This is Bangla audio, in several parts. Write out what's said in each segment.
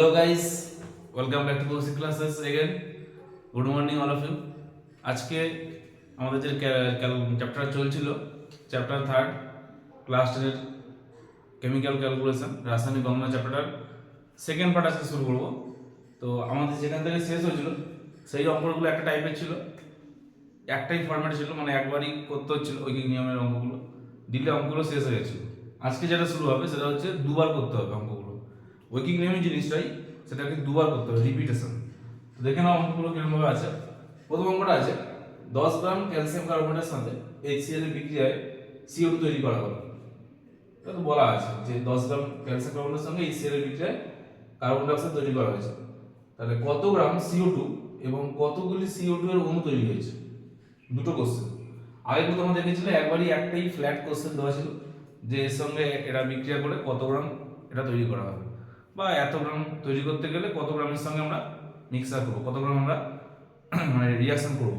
Hello guys, welcome back to Basic Classes again. Good morning all of you. আজকে আমাদের যে চ্যাপ্টার চলছিল চ্যাপ্টার থার্ড ক্লাস টেনের কেমিক্যাল ক্যালকুলেশন রাসায়নিক গণনা চ্যাপ্টার সেকেন্ড পার্ট আজকে শুরু করব। তো আমাদের যেখান থেকে শেষ হয়েছিল সেই অঙ্কগুলো একটা টাইপের ছিল একটাই ফরম্যাট ছিল মানে একবারই করতে হচ্ছিল ঐকিক নিয়মের অঙ্কগুলো। দিলে অঙ্কগুলো শেষ হয়ে গেছিল। আজকে যেটা শুরু হবে সেটা হচ্ছে দুবার করতে হবে অঙ্কগুলো। ঐকিক নিয়মের জিনিসটাই সেটাকে দুবার করতে হবে রিপিটেশন তো দেখে নাও অঙ্কগুলো কিরকমভাবে আছে। প্রথম অঙ্কটা আছে, দশ গ্রাম ক্যালসিয়াম কার্বনেটের সাথে এইচসিএল বিক্রিয়ায় সিও তৈরি করা হলো। এটা তো বলা আছে যে দশ গ্রাম ক্যালসিয়াম কার্বনের সঙ্গে এইচসিএল বিক্রিয়ায় কার্বন ডাইঅক্সাইড তৈরি করা হয়েছে। তাহলে কত গ্রাম সিও টু এবং কতগুলি সিও টু এর অণু তৈরি হয়েছে? দুটো কোশ্চেন আগে প্রথম দেখেছিল একবারই একটাই ফ্ল্যাট কোশ্চেন দেওয়া ছিল, যে এর সঙ্গে এটা বিক্রিয়া করে কত গ্রাম এটা তৈরি করা হবে। বা এত গ্রাম তৈরি করতে গেলে কত গ্রামের সঙ্গে আমরা মিক্সার করব? কত গ্রাম আমরা মানে রিয়াকশন করব?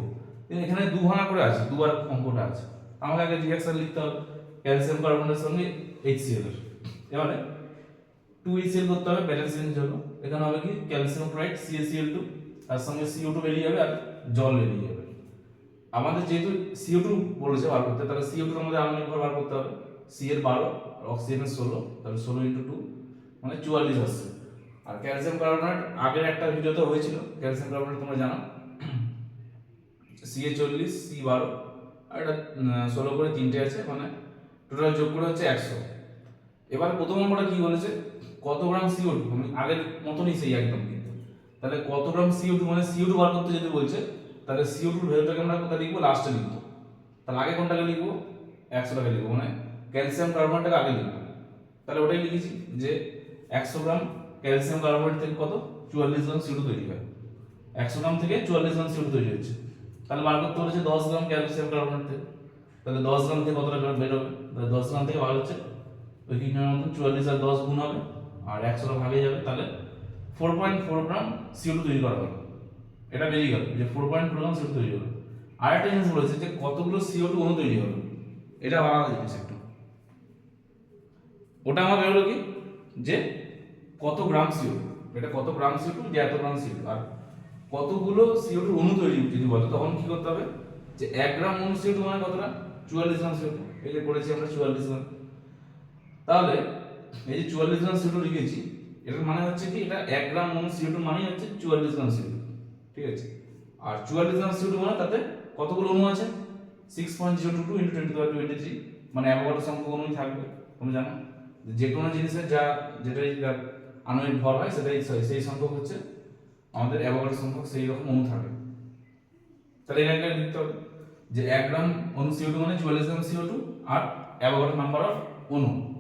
এখানে দু ভাঙা করে আছে, দুবার অঙ্কটা আছে। আমাকে আগে রিয়াকশন লিখতে হবে। ক্যালসিয়াম কার্বনের সঙ্গে এইচসিএল এর। এবারে টু এইচসিএল করতে হবে ব্যালেন্সিং জন্য। এখানে হবে কি? ক্যালসিয়াম ক্লোরাইড সিএসিএল টু তার সঙ্গে সিও টু বেরিয়ে যাবে আর জল বেরিয়ে যাবে। আমাদের যেহেতু সিও টু বলেছে বার করতে, তাহলে সিও টুর আমাদের আণবিক ভর বার করতে হবে। সি এর বারো আর অক্সিজেনের ষোলো, তাহলে ষোলো ইন্টু টু মানে চুয়াল্লিশ আসছে। আর ক্যালসিয়াম কার্বনেট আগের একটা ভিডিওতে হয়েছিল ক্যালসিয়াম কার্বনেট তোমরা জানো। সি এ চল্লিশ সি বারো, আর এটা ষোলো করে তিনটে আছে মানে টোটাল যোগ করে হচ্ছে একশো। এবার প্রথম নম্বরটা কী বলেছে? কত গ্রাম সিও টু মানে আগের মতনই সেই একদম কিন্তু। তাহলে কত গ্রাম সিও মানে সিও টু বার করতে যদি বলছে, তাহলে সিও টুর ভ্যালুটাকে আমরা কোথায় লিখব? লাস্টে লিখব। তাহলে আগে কোনটাকে লিখব? একশো টাকা লিখব। মানে ক্যালসিয়াম কার্বনেটটাকে আগে লিখব। তাহলে ওটাই লিখেছি যে একশো গ্রাম ক্যালসিয়াম কার্বনেট থেকে কত? চুয়াল্লিশ গ্রাম টু তৈরি হয়। একশো গ্রাম থেকে চুয়াল্লিশ গ্রাম টু তৈরি হচ্ছে। তাহলে বার করতে বলেছে দশ গ্রাম ক্যালসিয়াম কার্বনেট থেকে। তাহলে দশ গ্রাম থেকে কতটা গ্রাম বেরোবে তাহলে দশ গ্রাম থেকে বার হচ্ছে ওই কি নিয়মের মতন চুয়াল্লিশ আর দশ গুণ হবে। আর একশোটা ভাগে যাবে। তাহলে four point four gram CO two তৈরি করা হবে। এটা বেরিয়ে গেল। যে four point four gram CO তৈরি হলো আর একটা জিনিস বলেছে যে কতগুলো সিও টু অণু তৈরি হলো এটা আলাদা জিনিস একটু। ওটা আমার বেরোলো কি? যে কত গ্রাম সিও এটা কত গ্রাম সিও টু এত গ্রাম সিও আর কতগুলো সিও টু অণু তৈরি যদি বলে, তখন কি করতে হবে? যে এক গ্রাম অণু সিও টু মানে কতটা? চুয়াল্লিশ গ্রাম সিও টু এই যে করেছি আমরা চুয়াল্লিশ গ্রাম। তাহলে এই যে চুয়াল্লিশ গ্রাম সিও টু লিখেছি, এটার মানে হচ্ছে কি, এটা এক গ্রাম অণু সিও টু মানে হচ্ছে চুয়াল্লিশ গ্রাম সিও ঠিক আছে? আর চুয়াল্লিশ গ্রাম সিও টু মানে তাতে কতগুলো অণু আছে? Six point zero two two into twenty twenty three মানে অ্যাভোগাড্রো সংখ্যক অণুই থাকবে তুমি জানো? যে কোনো জিনিসের যা যেটাই আণবিক ভর হয়, সেটাই সেই- সংখ্যক হচ্ছে আমাদের অ্যাভোগাড্রো সংখ্যক, সেই রকম অণু থাকে। তাহলে এটাকে লিখতে হবে যে এক গ্রাম অণু সিও টু মানে চুয়াল্লিশ গ্রাম সিও টু আর অ্যাভোগাড্রো নাম্বার অফ অণু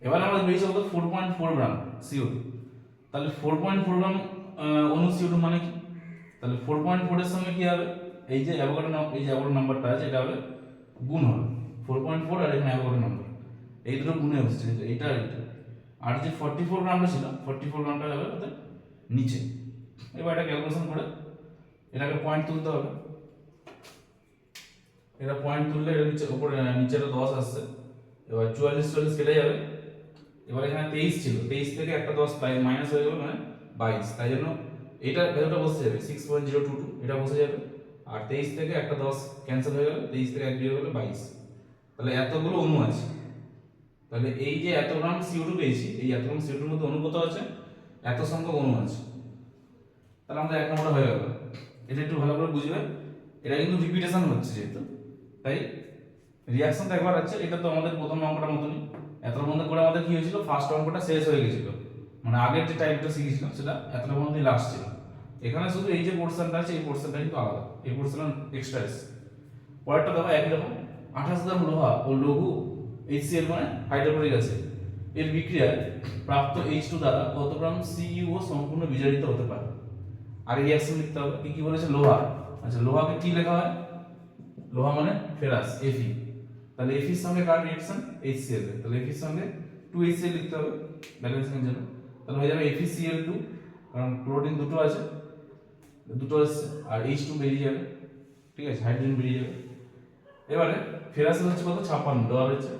এবার আমরা বেরিয়েছে কত four point four gram CO two তাহলে ফোর পয়েন্ট ফোর গ্রাম অণু সিও টু মানে কি? তাহলে ফোর পয়েন্ট ফোরের সঙ্গে কি হবে? এই যে অ্যাভোগাড্রো এই যে অ্যাভোগাড্রো নাম্বারটা আছে, এটা হবে গুণ হবে। ফোর পয়েন্ট ফোর আর এখানে অ্যাভোগাড্রো নাম্বার। এই দুটো গুণে হচ্ছে এইটা আর এইটা। আর যে ফর্টি ফোর গ্রামটা ছিল ফর্টি ফোর গ্রামটা যাবে ওদের নিচে। এবার এটা ক্যালকুলেশন করে, এটাকে পয়েন্ট তুলতে হবে। এটা পয়েন্ট তুললে নিচে উপরে নিচেটা দশ আসছে। এবার চুয়াল্লিশ চল্লিশ কেটে যাবে। এবার এখানে তেইশ ছিল, তেইশ থেকে একটা দশ মাইনাস হয়ে গেল মানে বাইশ। তাই জন্য এটা ভ্যালুটা বসে যাবে six point zero two two এটা বসে যাবে। আর তেইশ থেকে একটা দশ ক্যান্সেল হয়ে গেল, তেইশ থেকে এক বিয়োগ হলে বাইশ। তাহলে এতগুলো অণু আছে। তাহলে এই যে এত গ্রাম সিও টু পেয়েছি, এই এত গ্রাম সিও টুর মধ্যে অণু কত আছে, এত সংখ্যক অণু আছে। তাহলে আমাদের এক নম্বর হয়ে গেল। এটা একটু ভালো করে বুঝবে। এটা কিন্তু রিপিটেশন হচ্ছে যেহেতু। তাই রিয়াকশন তো একবার আছে, এটা তো আমাদের প্রথম অঙ্কটার মতনই। এতটার মধ্যে করে আমাদের কি হয়েছিল? ফার্স্ট অঙ্কটা শেষ হয়ে গেছিল। মানে আগের যে টাইপটা শিখেছিলাম, সেটা এতটার মধ্যেই লাস্ট ছিল। এখানে শুধু এই যে পোর্শনটা আছে, এই পোর্শনটা কিন্তু আলাদা। এই পোর্শন এক্সট্রা পরেরটা দেখো একই রকম। আঠাশ গ্রাম লোহা ও লঘু এইচসিএল মানে হাইড্রোক্লোরিক অ্যাসিড এর বিক্রিয়ায় প্রাপ্ত এইচ টু দ্বারা কত গ্রাম সিইউ সম্পূর্ণ বিজারিত হতে পারে? আর রিয়াকশন লিখতে হবে। কি কি বলেছে? লোহা। আচ্ছা লোহাকে কি লেখা হয়? লোহা মানে ফেরাস এফি তাহলে এফির সঙ্গে কার রিয়াকশন এইচসিএল তাহলে এফির সঙ্গে টু এইচসিএল লিখতে হবে। ব্যালেন্সিং এর জন্য। তাহলে হয়ে যাবে এফিসিএল টু কারণ প্রোটিন দুটো আছে। দুটো আসছে আর এইচ টু বেরিয়ে যাবে। ঠিক আছে? হাইড্রোজেন বেরিয়ে যাবে। এবারে ফেরাসের হচ্ছে কত? ছাপ্পান্ন। দেওয়া হয়েছে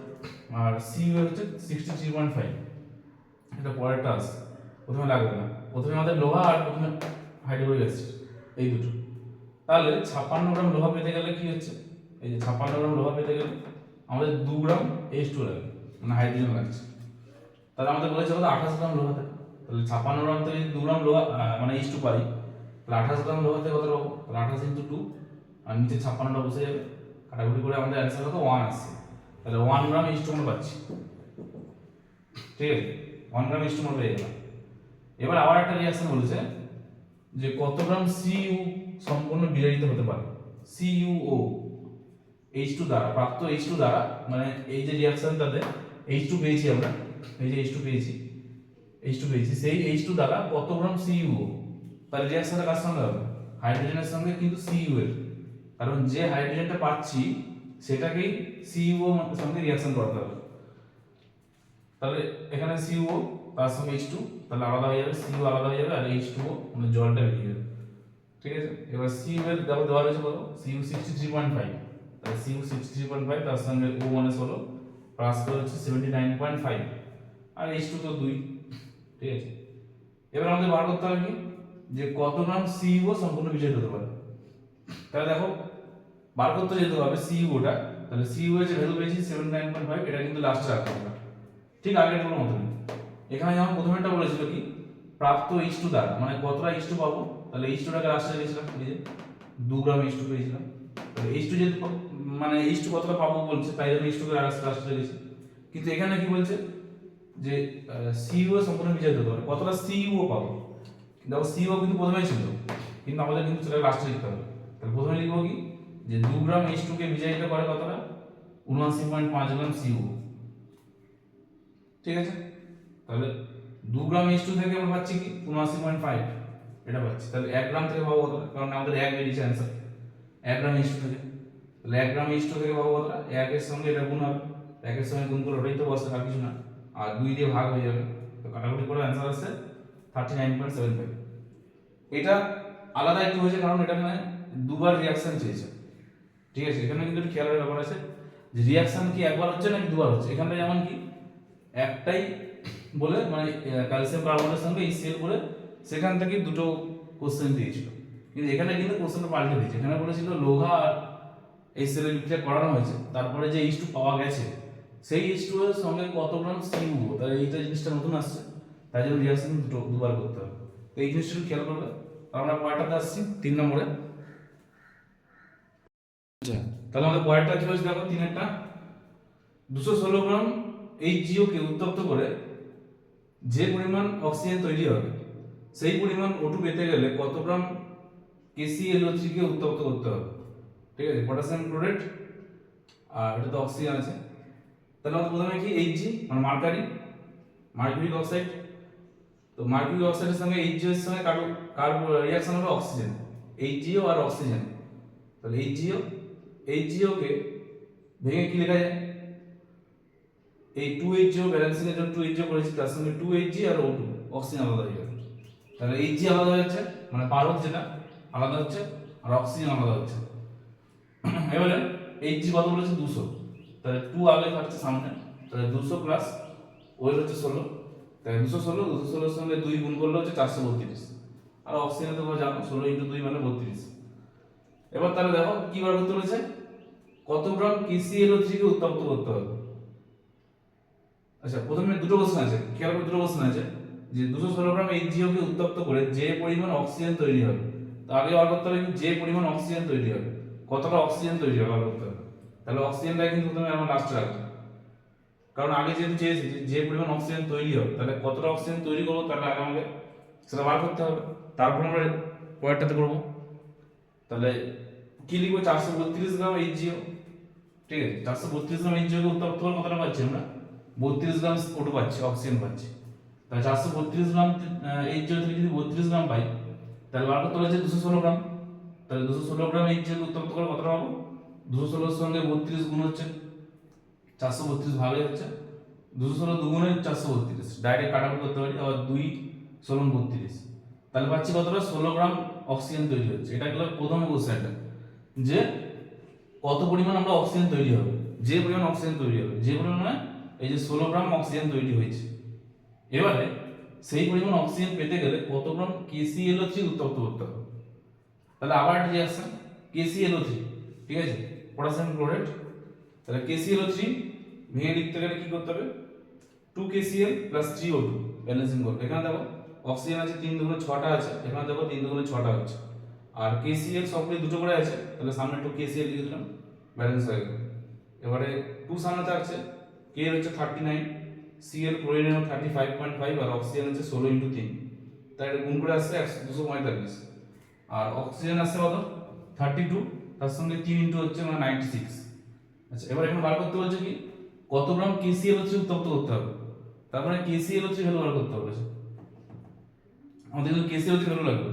আর সি হচ্ছে সিক্সটি থ্রি পয়েন্ট ফাইভ এটা পরেরটা আছে। প্রথমে লাগবে না। প্রথমে আমাদের লোহা আর প্রথমে হাইড্রোক্লোরিক অ্যাসিড, এই দুটো। তাহলে ছাপ্পান্ন গ্রাম লোহা পেতে গেলে কি হচ্ছে? এই যে ছাপ্পান্ন গ্রাম লোহা পেতে গেলে আমাদের দু গ্রাম এইচ টু লাগবে মানে হাইড্রোজেন লাগছে। তাহলে আমাদের বলেছে কত? আঠাশ গ্রাম লোহা থাকে তাহলে ছাপ্পান্ন গ্রাম যদি দু গ্রাম লোহা মানে এইচ টু পাই। তাহলে আঠাশ গ্রাম লোহা থেকে কত পাবো? তাহলে আঠাশ ইন্টু টু আর নিচে ছাপ্পান্নটা বসে যাবে। কাটাকুটি করে আমাদের অ্যান্সার কত ওয়ান আসছে। তাহলে ওয়ান গ্রাম টু পাচ্ছি। ঠিক আছে? ওয়ান গ্রাম আমরা পেয়ে গেলাম। এবার আবার একটা রিয়াকশন বলেছে যে কত গ্রাম সিইউ সম্পূর্ণ বিজারিত হতে পারে। সিইউও এইচ টু দ্বারা, প্রাপ্ত এইচ টু দ্বারা মানে এই যে রিয়াকশনটাতে এইচ টু পেয়েছি আমরা, এই যে এইচ টু পেয়েছি এইচ টু পেয়েছি, সেই এইচ টু দ্বারা কত গ্রাম সিইউও তাহলে রিয়াকশনটা কার সঙ্গে হবে? হাইড্রোজেনের সঙ্গে কিন্তু সিইউ এর। কারণ যে হাইড্রোজেনটা পাচ্ছি সেটাকেই সিইউ সঙ্গে রিয়াকশন করতে হবে। তাহলে এখানে সিইউ তার সঙ্গে এইচ টু তাহলে আলাদা হয়ে যাবে সিইউ আলাদা হয়ে যাবে, আর এইচ টু মানে জলটা বেরিয়ে যাবে। ঠিক আছে? এবার সিইউ এর দেখো, দেওয়া রয়েছে কত? CU sixty three point five তাহলে CU sixty three point five তার সঙ্গে ও মানে ষোলো প্লাস করে হচ্ছে সেভেন্টি নাইন পয়েন্ট ফাইভ আর এইচ টু তো দুই। ঠিক আছে? এবার আমাদের বার করতে হবে কি? যে কত গ্রাম সিইউ সম্পূর্ণ বিজয় হতে পারে? তাহলে দেখো বার করতে যেতে হবে সিইউটা তাহলে সিইউ এর যে ভ্যালু পেয়েছি সেভেন্টি নাইন পয়েন্ট ফাইভ এটা কিন্তু লাস্টে রাখতে হবে। ঠিক আগেরগুলোর মতনই এখানে যেমন প্রথমেটা বলেছিল কি? প্রাপ্ত এইচ টু দ্বারা মানে কতটা ইস্টু পাবো? তাহলে এইচ টুটাকে লাস্টে রেখেছিলাম, এই যে দু গ্রাম এইচ টু পেয়েছিলাম। তাহলে এইচ টু যেহেতু মানে এইচ টু কতটা পাবো বলছে, তাই জন্য এইচ টু কে লাস্টে রেখেছি। কিন্তু এখানে কি বলছে? যে সিইও সম্পূর্ণ বিজয় হতে পারে। কতটা সিইও পাবো? দেখো সিইও কিন্তু প্রথমেই ছিল, কিন্তু আমাদের কিন্তু সেটা লাস্টে লিখতে হবে। তাহলে প্রথমে লিখব কি? যে দু গ্রাম এইচ টু কে বিজয়িত করে কতটা উনআশি পয়েন্ট পাঁচ গ্রাম সিইও ঠিক আছে? তাহলে দু গ্রাম এইচ টু থেকে আমরা পাচ্ছি কি? উনআশি পয়েন্ট ফাইভ এটা পাচ্ছি। তাহলে এক গ্রাম থেকে পাবো কতটা কারণ আমাদের এক বেরিয়েছে অ্যান্সার এক গ্রাম এইচ টু থেকে। তাহলে এক গ্রাম এইচ টু থেকে পাবো কতটা একের সঙ্গে এটা গুণ হবে। একের সঙ্গে গুণ করে ওটাই তো বসে, আর কিছু না। আর দুই দিয়ে ভাগ হয়ে যাবে। তো কাটাকুটি করে অ্যান্সার আসছে thirty nine point seven five এটা আলাদা একটু হয়েছে, কারণ এটা এখানে দুবার রিয়াকশন চেয়েছে। ঠিক আছে, এখানে কিন্তু খেয়ালের ব্যাপার আছে যে রিয়াকশন কি একবার হচ্ছে নাকি দুবার হচ্ছে? এখানে যেমন কি, একটাই বলে মানে ক্যালসিয়াম কার্বনের সঙ্গে এই সেল করে সেখান থেকে দুটো কোশ্চেন দিয়েছিল। কিন্তু এখানে কিন্তু কোশ্চেনটা পাল্টে দিয়েছে। এখানে বলেছিল লোহা আর এই সেলের বিক্রিয়া করানো হয়েছে, তারপরে যে ইস্টু পাওয়া গেছে, সেই এইচ টু এর সঙ্গে কত গ্রাম সিউ তাহলে এইটা জিনিসটা নতুন আসছে, তাই জন্য রিয়াকশন দুটো, দুবার করতে হবে। তো এই জিনিসটা খেয়াল করবে। আমরা পয়েন্টটাতে আসছি, তিন নম্বরে। তাহলে আমাদের পয়েন্টটা কি হয়েছে দেখো তিনেরটা দুশো ষোলো গ্রাম এই জিওকে উত্তপ্ত করে যে পরিমাণ অক্সিজেন তৈরি হবে, সেই পরিমাণ ওটু পেতে গেলে কত গ্রাম কেসিএলও থ্রিকে উত্তপ্ত করতে হবে। ঠিক আছে? পটাশিয়াম ক্লোরেট আর এটা তো অক্সিজেন আছে। তাহলে আমাদের প্রথমে কি এইচ জি মানে মার্কারি মার্কুরিক অক্সাইড তো মার্কুরিক অক্সাইডের সঙ্গে এইচ এর সঙ্গে কার্বো কার্বো রিয়াকশন হবে অক্সিজেন এইচ জিও আর অক্সিজেন তাহলে এইচ জিও এইচ জিওকে ভেঙে কি লেখা যায়? এই টু এইচ জিও ব্যালেন্সিং এর জন্য টু এইচ জিও করেছি, তার সঙ্গে টু এইচ জি আর ও টু অক্সিজেন আলাদা হয়ে যাবে। তাহলে এইচ জি আলাদা হচ্ছে মানে পারদ যেটা আলাদা হচ্ছে, আর অক্সিজেন আলাদা হচ্ছে। এবারে এইচ জি কত বলেছে? দুশো। তাহলে টু আগে থাকছে সামনে, তাহলে দুশো প্লাস ওয়েট হচ্ছে ষোলো। তাহলে দুশো ষোলো, দুশো ষোলোর সঙ্গে দুই গুণ করলে হচ্ছে চারশো বত্রিশ। আর অক্সিজেন তো জানো, ষোলো ইন্টু দুই মানে বত্রিশ। এবার তাহলে দেখো, কি বার করতে বলেছে? কত গ্রাম কেসিএলও থ্রিকে উত্তপ্ত করতে হবে? আচ্ছা প্রথমে দুটো কোশ্চেন আছে, খেয়াল করে দুটো কোশ্চেন আছে, যে দুশো ষোলো গ্রাম এই জিওকে উত্তপ্ত করে যে পরিমাণ অক্সিজেন তৈরি হবে, তো আগে বার করতে হবে কি যে পরিমাণ অক্সিজেন তৈরি হবে, কতটা অক্সিজেন তৈরি হবে বার করতে হবে, তাহলে অক্সিজেনটা কিন্তু প্রথমে আমরা লাস্টে রাখব, কারণ আগে যেহেতু চেয়েছি যে পরিমাণ অক্সিজেন তৈরি হবে, তাহলে কতটা অক্সিজেন তৈরি করব তাহলে আগে আমাকে সেটা বার করতে হবে, তারপর আমরা পয়েন্টটাতে করব, তাহলে কি লিখব চারশো বত্রিশ গ্রাম এইচ জিও ঠিক আছে, চারশো বত্রিশ গ্রাম জিওকে উত্তপ্ত করে কতটা পাচ্ছি আমরা। বত্রিশ গ্রাম ওটু পাচ্ছি অক্সিজেন পাচ্ছি। তাহলে চারশো বত্রিশ গ্রাম এইচ জিও থেকে যদি বত্রিশ গ্রাম পাই, তাহলে বার করতে হচ্ছে দুশো ষোলো গ্রাম। তাহলে দুশো ষোলো গ্রাম এইচ জিওকে উত্তপ্ত করে কতটা পাবো। দুশো ষোলোর সঙ্গে বত্রিশ গুণ হচ্ছে, চারশো বত্রিশ ভাগে হচ্ছে দুশো ষোলো দুগুণে চারশো বত্রিশ ডাইরেক্ট কাটাকুটি করতে পারি, আবার দুই ষোলো বত্রিশ। তাহলে পাচ্ছি কতটা? ষোলো গ্রাম অক্সিজেন তৈরি হচ্ছে। এটা গেল প্রথম কোশ্চেনটা যে কত পরিমাণ আমরা অক্সিজেন তৈরি হবে? যে পরিমাণ অক্সিজেন তৈরি হবে, যে পরিমাণে এই যে ষোলো গ্রাম অক্সিজেন তৈরি হয়েছে। এবারে সেই পরিমাণ অক্সিজেন পেতে গেলে কত গ্রাম কেসিএলও থ্রি উত্তপ্ত করতে হবে। তাহলে আবার একটা রিয়াকশন কেসিএলও থ্রি ঠিক আছে? পটাশিয়াম ক্লোরাইড তাহলে কেসিএলও থ্রি ভেঙে লিখতে গেলে কি করতে হবে? Two KCl plus three O two balancing করবে এখানে দেখো অক্সিজেন আছে তিন দুগুণে ছটা আছে, এখানে দেখো তিন দুগুণে ছটা হচ্ছে। আর কেসিএল সবগুলি দুটো করে আছে, তাহলে সামনে একটু কেসিএল লিখে দিলাম ব্যালেন্স হয়ে গেল। এবারে টু সামনে থাকছে কে হচ্ছে thirty nine Cl chlorine thirty five point five আর অক্সিজেন হচ্ছে ষোলো ইন্টু তিন। তাই এটা গুণ করে আসছে একশো দুশো পঁয়তাল্লিশ। আর অক্সিজেন আসছে কত? থার্টি টু তার সঙ্গে তিন ইন্টু হচ্ছে মানে নাইনটি সিক্স আচ্ছা এবার এখন বার করতে বলছে কি? কত গ্রাম কেসিএল হচ্ছে উত্তপ্ত করতে হবে। তারপরে কেসিএল হচ্ছে ভ্যালু বার করতে হবে। আমাদের কেসিএল হচ্ছে ভ্যালু লাগবে।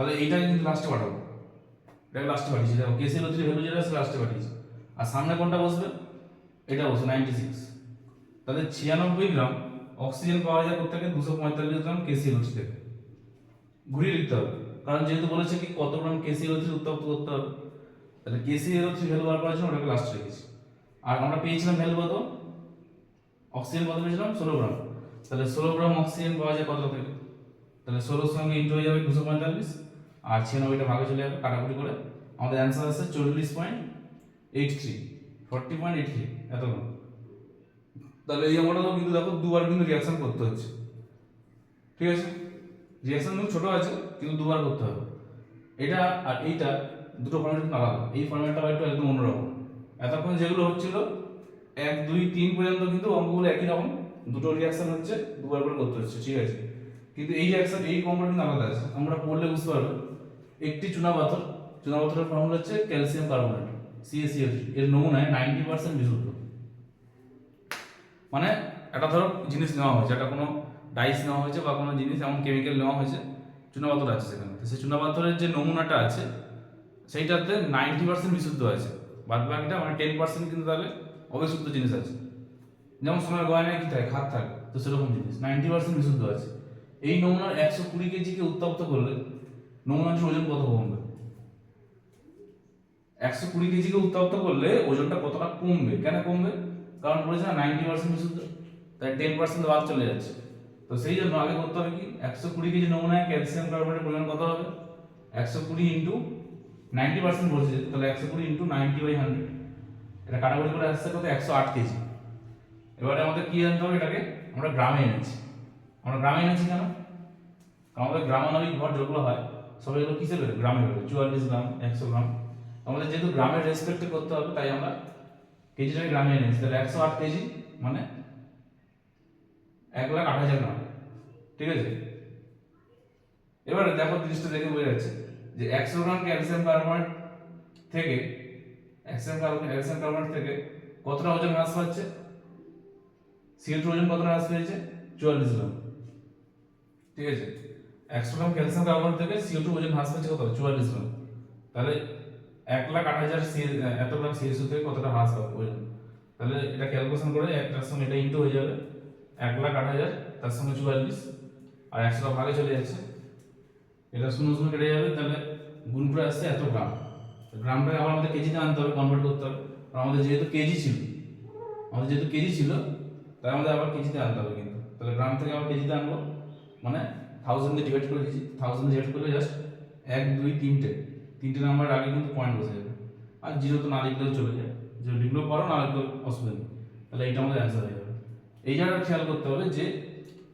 তাহলে এইটা কিন্তু লাস্টে পাঠাবো। এটা লাস্টে পাঠিয়েছি। দেখো কেসিএল হচ্ছে ভ্যালু যেটা লাস্টে পাঠিয়েছি। আর সামনে কোনটা বসবে? এটা বসবে নাইনটি সিক্স তাহলে ছিয়ানব্বই গ্রাম অক্সিজেন পাওয়া যায় থেকে দুশো পঁয়তাল্লিশ গ্রাম কেসিএল হচ্ছে থেকে ঘুরিয়ে লিখতে হবে। কারণ যেহেতু বলেছে কি, কত গ্রাম কেসিএল হচ্ছে উত্তপ্ত করতে হবে। তাহলে কেসিএল হচ্ছে ভ্যালু বার করার জন্য ওটাকে লাস্টে রেখেছি। আর আমরা পেয়েছিলাম ভ্যালু কত? অক্সিজেন কত পেয়েছিলাম? ষোলো গ্রাম। তাহলে ষোলো গ্রাম অক্সিজেন পাওয়া যায় কত থেকে? তাহলে ষোলোর সঙ্গে ইন্টু হয়ে যাবে দুশো পঁয়তাল্লিশ। আর ছিয়ানব্বইটা ভাগে চলে যাবে কাটাকুটি করে। আমাদের অ্যান্সার আছে চল্লিশ point eight three forty point eight three এত তাহলে এই অঙ্কটা কিন্তু দেখো দুবার কিন্তু রিয়াকশন করতে হচ্ছে। ঠিক আছে? রিয়াকশন কিন্তু ছোটো আছে, কিন্তু দুবার করতে হবে। এটা আর এইটা দুটো ফর্মেট কিন্তু আলাদা। এই ফর্মেটটা একটু একদম অন্যরকম। এতক্ষণ যেগুলো হচ্ছিল, এক, দুই, তিন পর্যন্ত কিন্তু অঙ্কগুলো একই রকম। দুটো রিয়াকশন হচ্ছে, দুবার করে করতে হচ্ছে। ঠিক আছে? কিন্তু এই রিয়াকশন এই কম্পাউন্ড কিন্তু আলাদা আছে। আমরা পড়লে বুঝতে পারব। একটি চুনা পাথর, চুনা পাথরের ফর্মুলা হচ্ছে ক্যালসিয়াম কার্বনেট সিএসিএফ এর নমুনায় নাইনটি পার্সেন্ট বিশুদ্ধ। মানে একটা ধরো জিনিস নেওয়া হয়েছে, একটা কোনো ডাইস নেওয়া হয়েছে বা কোনো জিনিস, এমন কেমিক্যাল নেওয়া হয়েছে, চুনা চুনাপাথর আছে সেখানে। তো সেই চুনাপাথরের যে নমুনাটা আছে, সেইটাতে নাইনটি পার্সেন্ট বিশুদ্ধ আছে। বাদ বাকিটা মানে টেন পার্সেন্ট কিন্তু তাহলে অবিশুদ্ধ জিনিস আছে। যেমন সোনার গয়নায় কি থাকে? খাত থাকে। তো সেরকম জিনিস। নাইনটি পার্সেন্ট বিশুদ্ধ আছে। এই নমুনার একশো কুড়ি কেজিকে উত্তপ্ত করলে, নমুনার ওজন কত কমবে? একশো কুড়ি কেজিকে উত্তপ্ত করলে ওজনটা কতটা কমবে? কেন কমবে? কারণ বলেছে না নাইনটি পার্সেন্ট বিশুদ্ধ। তাই টেন পার্সেন্ট বাদ চলে যাচ্ছে। তো সেই জন্য আগে করতে হবে কি? একশো কুড়ি কেজি নমুনায় ক্যালসিয়াম কার্বনেটের পরিমাণ কত হবে? একশো কুড়ি ইন্টু নাইনটি পার্সেন্ট বলছে, তাহলে একশো কুড়ি ইন্টু নাইনটি বাই হান্ড্রেড এটা কাটাকুটি করে আসছে কত? একশো আট কেজি। এবারে আমাদের কি জানতে হবে? এটাকে আমরা গ্রামে এনেছি। আমরা গ্রামে এনেছি কেন? আমাদের গ্রামানবিক ভর যেগুলো হয় সবাই এগুলো কিসে বেরোয় গ্রামে বেরোয় চুয়াল্লিশ গ্রাম, একশো গ্রাম। আমাদের যেহেতু গ্রামের রেসপেক্টে করতে হবে, তাই আমরা কেজিটাকে গ্রামে এনেছি। তাহলে একশো আট কেজি মানে এক লাখ আট হাজার গ্রাম। ঠিক আছে? এবারে দেখো জিনিসটা দেখে বোঝা যাচ্ছে যে একশো গ্রাম ক্যালসিয়াম কার্বনেট থেকে, ক্যালসিয়াম ক্যালসিয়াম কার্বনেট থেকে কতটা ওজন হ্রাস পাচ্ছে? সিএল ওজন কতটা হ্রাস পেয়েছে? চুয়াল্লিশ গ্রাম। ঠিক আছে? একশো গ্রাম ক্যালসিয়াম কার্বনেট থেকে সিও টু ওজন হ্রাস পাচ্ছে কত? চুয়াল্লিশ গ্রাম। তাহলে এক লাখ আট হাজার এত গ্রাম সিএসও থেকে কতটা হ্রাস পাবে ওজন তাহলে এটা ক্যালকুলেশন করে একটার সঙ্গে এটা ইন্টু হয়ে যাবে। এক লাখ আট হাজার, তার সঙ্গে চুয়াল্লিশ। আর একশোটা ভাগে চলে যাচ্ছে। এটা শূন্য শূন্য কেটে যাবে, তাহলে গুণ করে আসছে এত গ্রাম। গ্রামটাকে আবার আমাদের কেজিতে আনতে হবে কনভার্ট করতে হবে। আর আমাদের যেহেতু কেজি ছিল, আমাদের যেহেতু কেজি ছিল, তাই আমাদের আবার কেজিতে আনতে হবে কিন্তু। তাহলে গ্রাম থেকে আবার কেজিতে আনব। মানে থাউজেন্ডে ডিভাইড করে দিয়েছি থাউজেন্ডে ডিভাইড করলে জাস্ট এক, দুই, তিনটে। তিনটে নাম্বার আগে কিন্তু পয়েন্ট বসে যাবে। আর জিরো তো না লিখলেও চলে যায়। যে লিখলেও পারো, না লিখলেও অসুবিধা নেই। তাহলে এইটা আমাদের অ্যান্সার হয়ে যাবে। এই জায়গাটা খেয়াল করতে হবে যে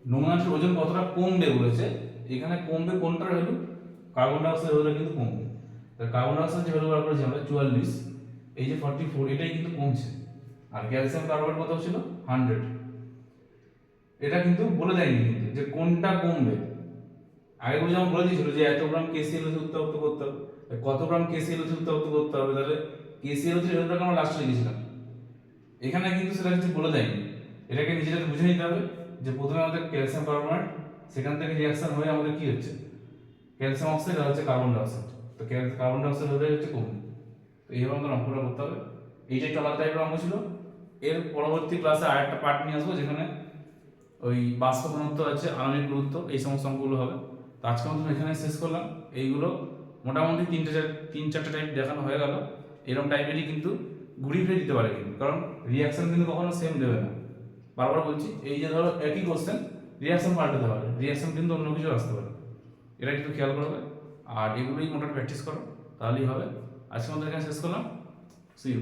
নমুনাটির ওজন কতটা কমবে বলেছে, এখানে কমবে কোনটার ভ্যালু কার্বন ডাইঅক্সাইড ভ্যালু কিন্তু কমবে। তাহলে কার্বন ডাইঅক্সাইড যে ভ্যালু বার করেছি আমরা, চুয়াল্লিশ। এই যে ফর্টি ফোর এটাই কিন্তু কমছে। আর ক্যালসিয়াম কার্বনেট কত ছিল হান্ড্রেড এটা কিন্তু বলে দেয়নি। যে কোনটা কমবে? আগে গুলো যেমন বলে দিয়েছিল যে এত গ্রাম কেসিএল উত্তপ্ত করতে হবে। কত গ্রাম কেসিএল উত্তপ্ত করতে হবে? তাহলে কেসিএল ভ্যালুটাকে আমরা লাস্টে লিখেছিলাম। এখানে কিন্তু সেটা কিছু বলে দেয়নি। এটাকে নিজেদের বুঝে নিতে হবে যে প্রথমে আমাদের ক্যালসিয়াম কার্বনেট সেখান থেকে রিয়াকশন হয়ে আমাদের কি হচ্ছে? ক্যালসিয়াম অক্সাইড আর হচ্ছে কার্বন ডাইঅক্সাইড তো কার্বন ডাইঅক্সাইড হয়ে হচ্ছে কমবে। তো এইভাবে আমাদের অঙ্কটা করতে হবে। এইটা একটা আলাদা টাইপের অঙ্ক ছিল। এর পরবর্তী ক্লাসে আরেকটা পার্ট নিয়ে আসব যেখানে ওই বাষ্প ঘনত্ব আছে আণবিক গুরুত্ব, এই সমস্ত অঙ্কগুলো হবে। তো আজকে মতন এখানে শেষ করলাম। এইগুলো মোটামুটি তিনটে চার, তিন চারটে টাইপ দেখানো হয়ে গেল। এরকম টাইপেরই কিন্তু ঘুরিয়ে ফিরে দিতে পারে কিন্তু, কারণ রিয়াকশন কিন্তু কখনো সেম দেবে না। বারবার বলছি, এই যে ধরো একই কোশ্চেন রিয়াকশন পাল্টাতে পারে রিয়াকশন কিন্তু অন্য কিছু আসতে পারে। এটা একটু খেয়াল করবে আর এগুলোই মোটামুটি প্র্যাকটিস করো, তাহলেই হবে। আজকে আমাদের এখানে শেষ করলাম। C you